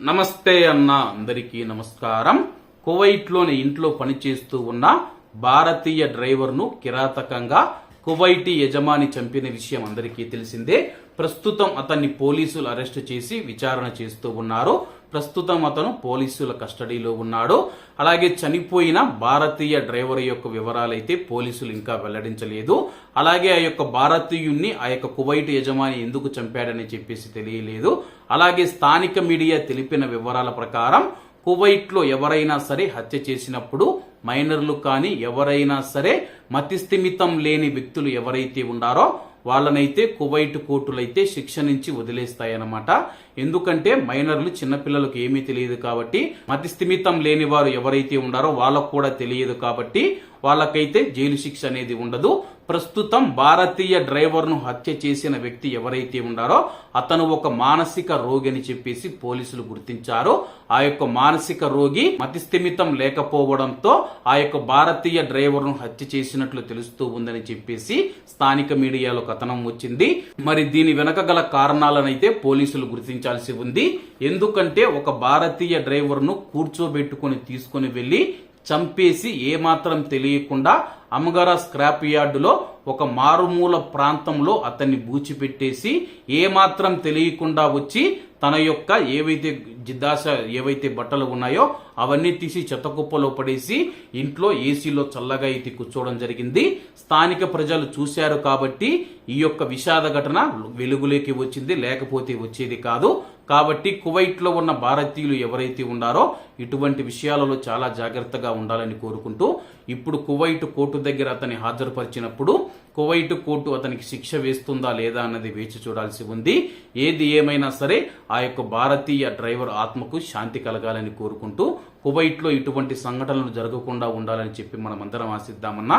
నమస్తే అన్న అందరికీ నమస్కారం. కువైట్లోని ఇంట్లో పనిచేస్తూ ఉన్న భారతీయ డ్రైవర్ను కిరాతకంగా కువైటీ యజమాని చంపిన విషయం అందరికీ తెలిసిందే. ప్రస్తుతం అతన్ని పోలీసులు అరెస్ట్ చేసి విచారణ చేస్తూ ఉన్నారు. ప్రస్తుతం అతను పోలీసుల కస్టడీలో ఉన్నాడు. అలాగే చనిపోయిన భారతీయ డ్రైవర్ యొక్క వివరాలైతే పోలీసులు ఇంకా వెల్లడించలేదు. అలాగే ఆ యొక్క భారతీయుణ్ణి ఆ యొక్క కువైట్ యజమాని ఎందుకు చంపాడని చెప్పేసి తెలియలేదు. అలాగే స్థానిక మీడియా తెలిపిన వివరాల ప్రకారం కువైట్లో ఎవరైనా సరే హత్య చేసినప్పుడు మైనర్లు కానీ ఎవరైనా సరే మతిస్థిమితం లేని వ్యక్తులు ఎవరైతే ఉండారో వాళ్ళనైతే కువైట్ కోర్టులైతే శిక్ష నుంచి వదిలేస్తాయన్నమాట. ఎందుకంటే మైనర్లు చిన్నపిల్లలకు ఏమీ తెలియదు కాబట్టి మతిస్థిమితం లేని వారు ఎవరైతే ఉండారో వాళ్ళకు కూడా తెలియదు కాబట్టి వాళ్ళకైతే జైలు శిక్ష అనేది ఉండదు. ప్రస్తుతం భారతీయ డ్రైవర్ను హత్య చేసిన వ్యక్తి ఎవరైతే ఉండారో అతను ఒక మానసిక రోగి అని చెప్పేసి పోలీసులు గుర్తించారు. ఆ యొక్క మానసిక రోగి మతిస్థిమితం లేకపోవడంతో ఆ యొక్క భారతీయ డ్రైవర్ను హత్య చేసినట్లు తెలుస్తూ ఉందని చెప్పేసి స్థానిక మీడియాలో కథనం వచ్చింది. మరి దీని వెనక గల కారణాలనైతే పోలీసులు గుర్తించాల్సి ఉంది. ఎందుకంటే ఒక భారతీయ డ్రైవర్ను కూర్చోబెట్టుకుని తీసుకుని వెళ్ళి చంపేసి ఏమాత్రం తెలియకుండా అమగర స్క్రాప్ యార్డులో ఒక మారుమూల ప్రాంతంలో అతన్ని బూచిపెట్టేసి ఏమాత్రం తెలియకుండా వచ్చి తన యొక్క ఏవైతే జిద్దాస ఏవైతే బట్టలు ఉన్నాయో అవన్నీ తీసి చెత్తకుప్పలో పడేసి ఇంట్లో ఏసీలో చల్లగా అయితే కూర్చోవడం జరిగింది. స్థానిక ప్రజలు చూశారు కాబట్టి ఈ యొక్క విషాద ఘటన వెలుగులోకి వచ్చింది లేకపోతే వచ్చేది కాదు. కాబట్టి కువైట్లో ఉన్న భారతీయులు ఎవరైతే ఉన్నారో ఇటువంటి విషయాలలో చాలా జాగ్రత్తగా ఉండాలని కోరుకుంటూ ఇప్పుడు కువైట్ కోర్టు దగ్గర అతన్ని హాజరుపరిచినప్పుడు కువైట్ కోర్టు అతనికి శిక్ష వేస్తుందా లేదా అన్నది వేచి చూడాల్సి ఉంది. ఏది ఏమైనా సరే ఆ యొక్క భారతీయ డ్రైవర్ ఆత్మకు శాంతి కలగాలని కోరుకుంటూ కువైట్లో ఇటువంటి సంఘటనలు జరగకుండా ఉండాలని చెప్పి మనం అందరం ఆశిద్దామన్నా